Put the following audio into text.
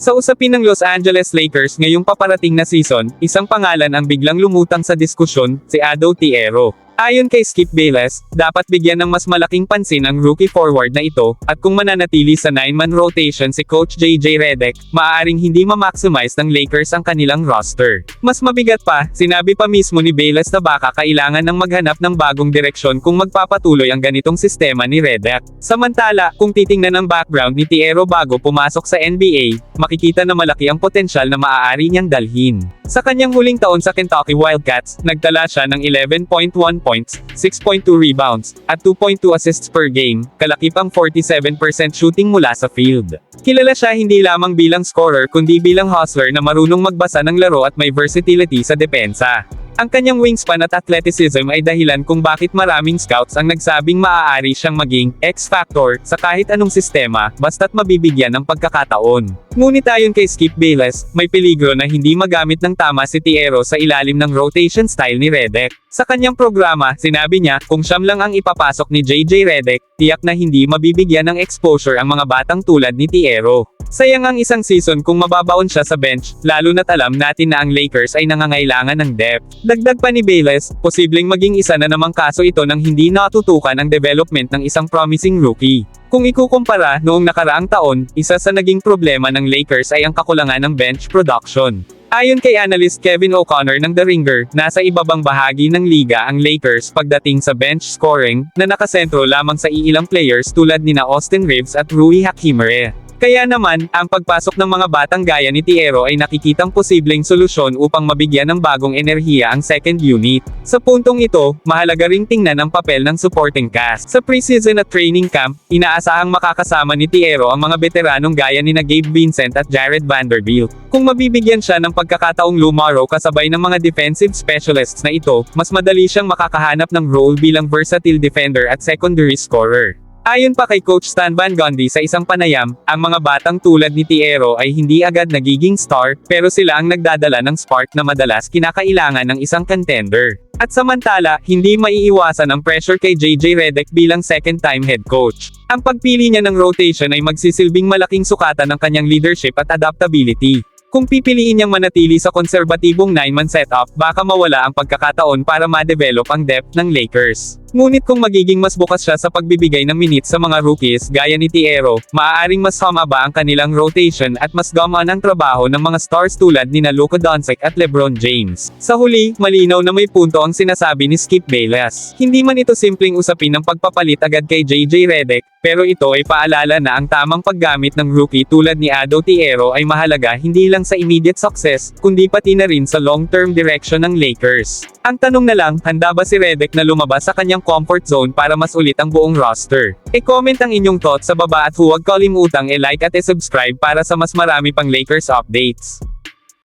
Sa usapin ng Los Angeles Lakers ngayong paparating na season, isang pangalan ang biglang lumutang sa diskusyon, si Ado Tiero. Ayon kay Skip Bayless, dapat bigyan ng mas malaking pansin ang rookie forward na ito, at kung mananatili sa 9-man rotation si Coach JJ Redick, maaaring hindi ma-maximize ng Lakers ang kanilang roster. Mas mabigat pa, sinabi pa mismo ni Bayless na baka kailangan ng maghanap ng bagong direksyon kung magpapatuloy ang ganitong sistema ni Redick. Samantala, kung titingnan ang background ni Tiero bago pumasok sa NBA, makikita na malaki ang potensyal na maaari niyang dalhin. Sa kanyang huling taon sa Kentucky Wildcats, nagtala siya ng 11.1 points, 6.2 rebounds, at 2.2 assists per game, kalakip ang 47% shooting mula sa field. Kilala siya hindi lamang bilang scorer kundi bilang hustler na marunong magbasa ng laro at may versatility sa depensa. Ang kanyang wingspan at athleticism ay dahilan kung bakit maraming scouts ang nagsabing maaari siyang maging X-factor sa kahit anong sistema, basta't mabibigyan ng pagkakataon. Ngunit ayon kay Skip Bayless, may peligro na hindi magamit ng tama si Tiero sa ilalim ng rotation style ni Redick. Sa kanyang programa, sinabi niya, kung siyam lang ang ipapasok ni JJ Redick, tiyak na hindi mabibigyan ng exposure ang mga batang tulad ni Tiero. Sayang ang isang season kung mababaon siya sa bench, lalo na't alam natin na ang Lakers ay nangangailangan ng depth. Dagdag pa ni Bayless, posibleng maging isa na namang kaso ito ng hindi natutukan ang development ng isang promising rookie. Kung ikukumpara, noong nakaraang taon, isa sa naging problema ng Lakers ay ang kakulangan ng bench production. Ayon kay analyst Kevin O'Connor ng The Ringer, nasa ibabang bahagi ng liga ang Lakers pagdating sa bench scoring, na nakasentro lamang sa iilang players tulad nina Austin Reeves at Rui Hachimere. Kaya naman, ang pagpasok ng mga batang gaya ni Tiero ay nakikitang posibleng solusyon upang mabigyan ng bagong enerhiya ang second unit. Sa puntong ito, mahalaga ring tingnan ang papel ng supporting cast. Sa preseason at training camp, inaasahang makakasama ni Tiero ang mga veteranong gaya ni na Gabe Vincent at Jared Vanderbilt. Kung mabibigyan siya ng pagkakataong lumaro kasabay ng mga defensive specialists na ito, mas madali siyang makakahanap ng role bilang versatile defender at secondary scorer. Ayon pa kay Coach Stan Van Gundy sa isang panayam, ang mga batang tulad ni Tiero ay hindi agad nagiging star, pero sila ang nagdadala ng spark na madalas kinakailangan ng isang contender. At samantala, hindi maiiwasan ang pressure kay JJ Redick bilang second-time head coach. Ang pagpili niya ng rotation ay magsisilbing malaking sukatan ng kanyang leadership at adaptability. Kung pipiliin niyang manatili sa konserbatibong 9-man setup, baka mawala ang pagkakataon para ma-develop ang depth ng Lakers. Ngunit kung magiging mas bukas siya sa pagbibigay ng minutes sa mga rookies gaya ni Tiero, maaaring mas humaba ang kanilang rotation at mas gamaan ang trabaho ng mga stars tulad ni na Luka Doncic at LeBron James. Sa huli, malinaw na may punto ang sinasabi ni Skip Bayless. Hindi man ito simpleng usapin ng pagpapalit agad kay JJ Redick, pero ito ay paalala na ang tamang paggamit ng rookie tulad ni Ado Tiero ay mahalaga hindi lang sa immediate success, kundi pati na rin sa long-term direction ng Lakers. Ang tanong na lang, handa ba si Redick na lumabas sa kanyang comfort zone para mas ulit ang buong roster? E-comment ang inyong thoughts sa baba at huwag kalimutang e-like at e-subscribe para sa mas marami pang Lakers updates.